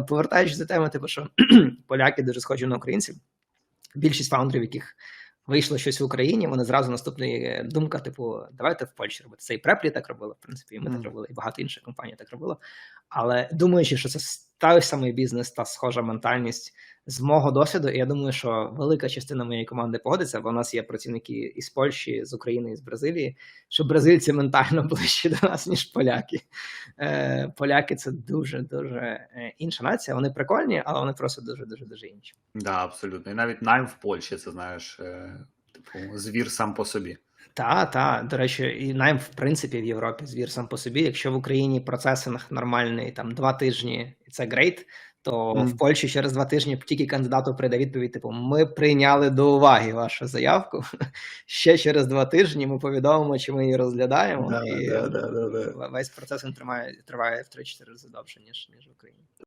повертаючись до теми, типу, що поляки дуже схожі на українців. Більшість фаундерів, яких вийшло щось в Україні, вони зразу наступна думка: типу, давайте в Польщі робити. Це і Преплі так робили, в принципі, і ми так робили, і багато інших компаній так робило. Але думаючи, що це той самий бізнес, та схожа ментальність з мого досвіду, я думаю, що велика частина моєї команди погодиться, бо у нас є працівники із Польщі, з України і з Бразилії, що бразильці ментально ближчі до нас, ніж поляки. Е, поляки це дуже дуже е, інша нація. Вони прикольні, але вони просто дуже дуже дуже інші. Да, абсолютно. І навіть найм в Польщі, це знаєш, е, типу, звір сам по собі. Та, та, до речі, і найм, в принципі, в Європі звір сам по собі. Якщо в Україні процесинг нормальний там два тижні, і це грейт, то Мгм. в Польщі через два тижні тільки кандидату прийде відповідь: типу, ми прийняли до уваги вашу заявку. Ще через два тижні ми повідомимо, чи ми її розглядаємо. Да, і да, да, да, да. весь процес він триває, триває в 3-4 рази довше, ніж, ніж в Україні.